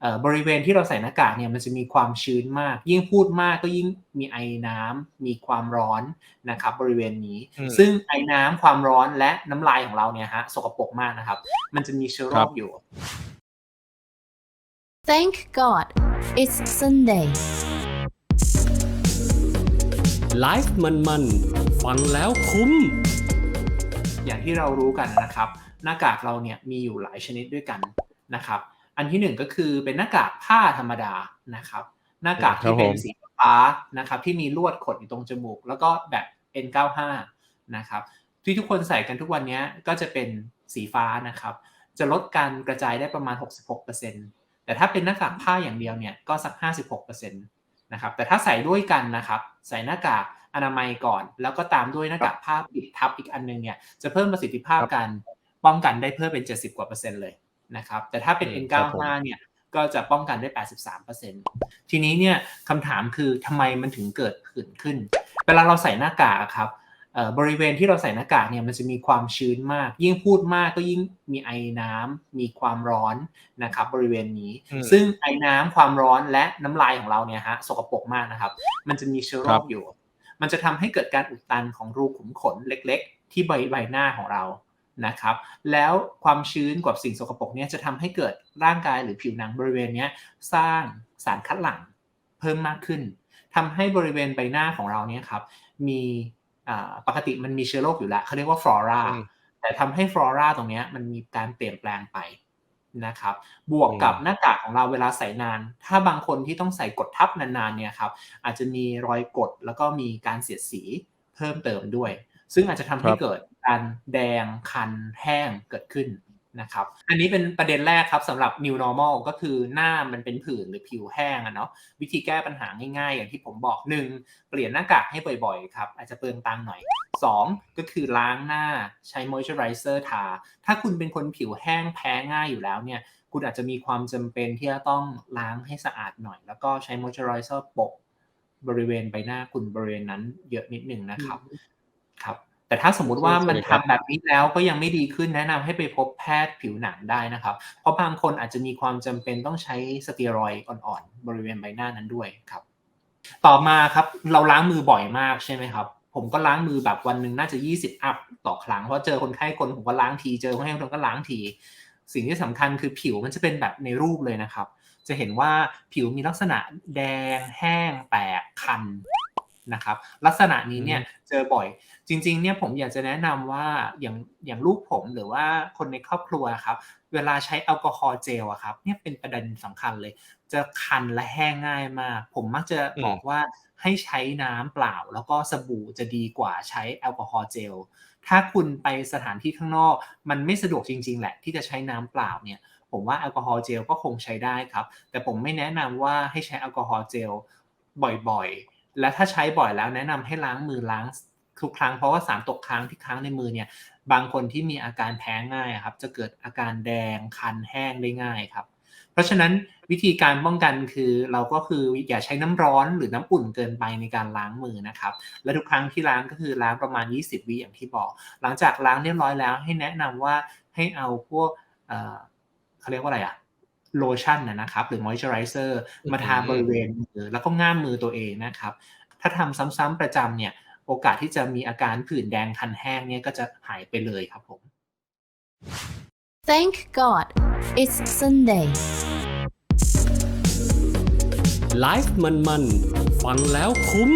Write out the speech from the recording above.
เอ่อบริเวณที่เราใส่หน้ากากเนี่ยมันจะมีความชื้นมาก ยิ่งพูดมากก็ยิ่งมีไอน้ำมีความร้อนนะครับบริเวณนี้อืมซึ่งไอน้ำความร้อนและน้ำลายของเราเนี่ยฮะสกปรกมากนะครับ มันจะมีเชื้อโรครัคบอยู่ Thank God it's Sunday. ไลฟ์มันๆฟังแล้วคุ้ม อย่างที่เรารู้กันนะครับ หน้ากากเราเนี่ยมีอยู่หลายชนิดด้วยกันนะครับ อันที่หนึ่งก็คือเป็นหน้ากากผ้าธรรมดานะครับ หน้ากากที่เป็นครับผมสีฟ้านะครับ ที่มีลวดขดอยู่ตรงจมูก แล้วก็แบบ N95 นะครับ ที่ทุกคนใส่กันทุกวันนี้ก็จะเป็นสีฟ้านะครับ จะลดการกระจายได้ประมาณ 66%แต่ถ้าเป็นหน้ากากผ้าอย่างเดียวเนี่ยก็สัก 56%นะครับ แต่ถ้าใส่ด้วยกันนะครับ ใส่หน้ากากอนามัยก่อน แล้วก็ตามด้วยหน้ากากผ้าปิดทับอีกอันนึงเนี่ยจะเพิ่มประสิทธิภาพครับการป้องกันได้เพิ่มเป็น 70กว่าเปอร์เซ็นต์เลย นะครับแต่ถ้าเป็นอืมครับผม N95 เนี่ยก็จะป้องกันได้ 83%ทีนี้เนี่ยคำถามคือทำไมมันถึงเกิดผื่นขึ้น เวลาเราใส่หน้ากากอะครับเอ่อบริเวณที่เราใส่หน้ากากเนี่ยมันจะมีความชื้นมาก ยิ่งพูดมากก็ยิ่งมีไอน้ำมีความร้อนนะครับบริเวณนี้อืมซึ่งไอน้ำความร้อนและน้ำลายของเราเนี่ยฮะสกปรกมากนะครับ มันจะมีเชื้อโรครัคบอยู่ มันจะทำให้เกิดการอุดตันของรูขุมขนเล็ก ๆ ที่ใบใบหน้าของเรา นะครับ แล้วความชื้นกับสิ่งสกปรกเนี่ยจะทำให้เกิดร่างกายหรือผิวหนังบริเวณเนี้ยสร้างสารคัดหลั่งเพิ่มมากขึ้นทำให้บริเวณใบหน้าของเราเนี่ยครับมีอ่าปกติมันมีเชื้อโรคอยู่แล้วเขาเรียกว่าฟลอราอืมแต่ทำให้ฟลอราตรงเนี้ยมันมีการเปลี่ยนแปลงไปนะครับ บวกกับอืมหน้ากากของเราเวลาใส่นาน ถ้าบางคนที่ต้องใส่กดทับนานๆเนี่ยครับอาจจะมีรอยกดแล้วก็มีการเสียดสีเพิ่มเติมด้วย ซึ่งอาจจะทำให้ครับเกิดการแดงคันแห้งเกิดขึ้นนะครับ อันนี้เป็นประเด็นแรกครับสำหรับ new normal ก็คือหน้ามันเป็นผื่นหรือผิวแห้งอะเนาะวิธีแก้ปัญหาง่ายๆ อย่างที่ผมบอกหนึ่งเปลี่ยนหน้ากากให้บ่อยๆครับอาจจะเปลืองตังค์หน่อยสองก็คือล้างหน้าใช้ moisturizer ทา ถ้าคุณเป็นคนผิวแห้งแพ้ง่ายอยู่แล้วเนี่ยคุณอาจจะมีความจำเป็นที่จะต้องล้างให้สะอาดหน่อย แล้วก็ใช้ moisturizer โปะบริเวณใบหน้าคุณบริเวณนั้นเยอะนิดนึงนะครับ ครับ แต่ถ้าสมมุติว่ามันสวัสดีครับทำแบบนี้แล้วก็ยังไม่ดีขึ้นแนะนำให้ไปพบแพทย์ผิวหนังได้นะครับ เพราะบางคนอาจจะมีความจำเป็นต้องใช้สเตียรอยด์อ่อนๆ บริเวณใบหน้านั้นด้วยครับ ต่อมาครับเราล้างมือบ่อยมากใช่ไหมครับผมก็ล้างมือแบบวันหนึ่งน่าจะ 20 อัพต่อครั้ง เพราะเจอคนไข้คนผมก็ล้างที เจอคนไข้คนก็ล้างที สิ่งที่สำคัญคือผิวมันจะเป็นแบบในรูปเลยนะครับ จะเห็นว่าผิวมีลักษณะแดง แห้ง แตก คัน นะครับ ลักษณะนี้เนี่ยเจอบ่อย จริงๆเนี่ยผมอยากจะแนะนำว่าอย่างอย่างลูกผมหรือว่าคนในครอบครัวครับ เวลาใช้แอลกอฮอล์เจลอะครับเนี่ยเป็นประเด็นสำคัญเลย จะคันและแห้งง่ายมาก ผมมักจะบอกว่าให้ใช้น้ำเปล่า แล้วก็สบู่จะดีกว่าใช้แอลกอฮอล์เจลถ้าคุณไปสถานที่ข้างนอก มันไม่สะดวกจริง ๆ แหละ ที่จะใช้น้ำเปล่าเนี่ยผมว่าแอลกอฮอล์เจลก็คงใช้ได้ครับ แต่ผมไม่แนะนำว่าให้ใช้แอลกอฮอล์เจลบ่อยๆ และถ้าใช้บ่อยแล้วแนะนำให้ล้างมือล้างทุกครั้งเพราะว่าสารตกค้างที่ค้างในมือเนี่ยบางคนที่มีอาการแพ้ง่ายครับจะเกิดอาการแดงคันแห้งได้ง่ายครับ เพราะฉะนั้นวิธีการป้องกันคือเราก็คืออย่าใช้น้ำร้อนหรือน้ำอุ่นเกินไปในการล้างมือนะครับ และทุกครั้งที่ล้างก็คือล้างประมาณ 20 วิอย่างที่บอก หลังจากล้างเรียบร้อยแล้วให้แนะนำว่าให้เอาพวกเขาเรียกว่าอะไรอะ โลชั่นนะนะครับหรือมอยเจอไรเซอร์มาทาอืมบริเวณมือแล้วก็ง่ามมือตัวเองนะครับ ถ้าทำซ้ำๆประจำเนี่ยโอกาสที่จะมีอาการผื่นแดงคันแห้งเนี่ยก็จะหายไปเลยครับผม Thank God it's Sunday. ไลฟ์มันๆ ฟังแล้วคุ้ม